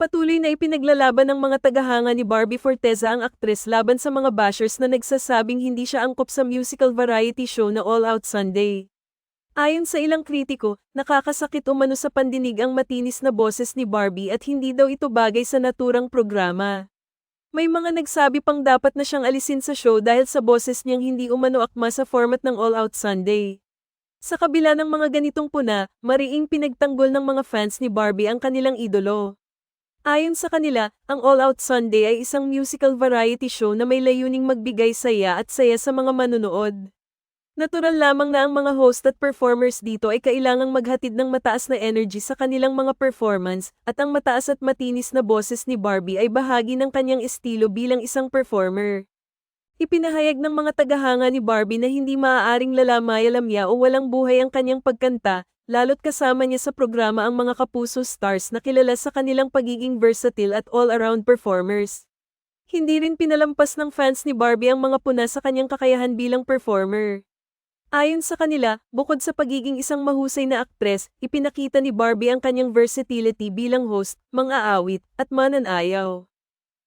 Patuloy na ipinaglalaban ng mga tagahanga ni Barbie Forteza ang aktres laban sa mga bashers na nagsasabing hindi siya angkop sa musical variety show na All Out Sunday. Ayon sa ilang kritiko, nakakasakit umano sa pandinig ang matinis na boses ni Barbie at hindi daw ito bagay sa naturang programa. May mga nagsabi pang dapat na siyang alisin sa show dahil sa boses niyang hindi umano akma sa format ng All Out Sunday. Sa kabila ng mga ganitong puna, mariing pinagtanggol ng mga fans ni Barbie ang kanilang idolo. Ayon sa kanila, ang All Out Sunday ay isang musical variety show na may layuning magbigay saya at saya sa mga manunood. Natural lamang na ang mga host at performers dito ay kailangang maghatid ng mataas na energy sa kanilang mga performance at ang mataas at matinis na boses ni Barbie ay bahagi ng kanyang estilo bilang isang performer. Ipinahayag ng mga tagahanga ni Barbie na hindi maaaring lalamaya-lamya o walang buhay ang kanyang pagkanta, lalo't kasama niya sa programa ang mga kapuso stars na kilala sa kanilang pagiging versatile at all-around performers. Hindi rin pinalampas ng fans ni Barbie ang mga puna sa kanyang kakayahan bilang performer. Ayon sa kanila, bukod sa pagiging isang mahusay na aktres, ipinakita ni Barbie ang kanyang versatility bilang host, mang-aawit, at mananayaw.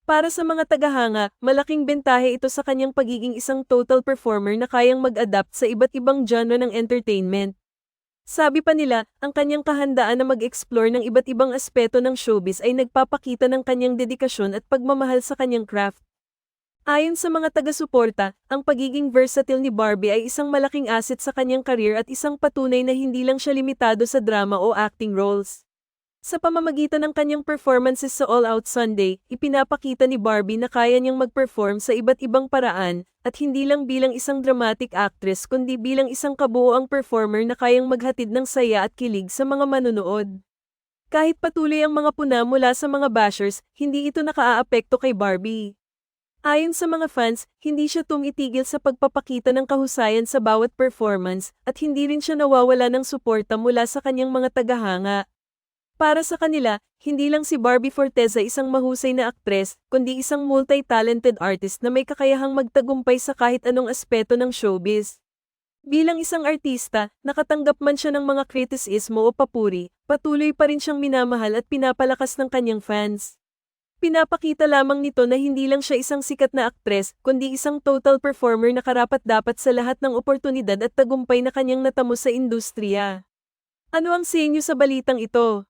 Para sa mga tagahanga, malaking bentahe ito sa kanyang pagiging isang total performer na kayang mag-adapt sa iba't ibang genre ng entertainment. Sabi pa nila, ang kanyang kahandaan na mag-explore ng iba't ibang aspeto ng showbiz ay nagpapakita ng kanyang dedikasyon at pagmamahal sa kanyang craft. Ayon sa mga taga-suporta, ang pagiging versatile ni Barbie ay isang malaking asset sa kanyang career at isang patunay na hindi lang siya limitado sa drama o acting roles. Sa pamamagitan ng kanyang performances sa All Out Sunday, ipinapakita ni Barbie na kaya niyang mag-perform sa iba't ibang paraan, at hindi lang bilang isang dramatic actress kundi bilang isang kabuoang performer na kayang maghatid ng saya at kilig sa mga manunood. Kahit patuloy ang mga puna mula sa mga bashers, hindi ito nakaaapekto kay Barbie. Ayon sa mga fans, hindi siya tumitigil sa pagpapakita ng kahusayan sa bawat performance at hindi rin siya nawawala ng suporta mula sa kanyang mga tagahanga. Para sa kanila, hindi lang si Barbie Forteza isang mahusay na aktres, kundi isang multi-talented artist na may kakayahang magtagumpay sa kahit anong aspeto ng showbiz. Bilang isang artista, nakatanggap man siya ng mga kritisismo o papuri, patuloy pa rin siyang minamahal at pinapalakas ng kanyang fans. Pinapakita lamang nito na hindi lang siya isang sikat na aktres, kundi isang total performer na karapat-dapat sa lahat ng oportunidad at tagumpay na kanyang natamo sa industriya. Ano ang sa inyo sa balitang ito?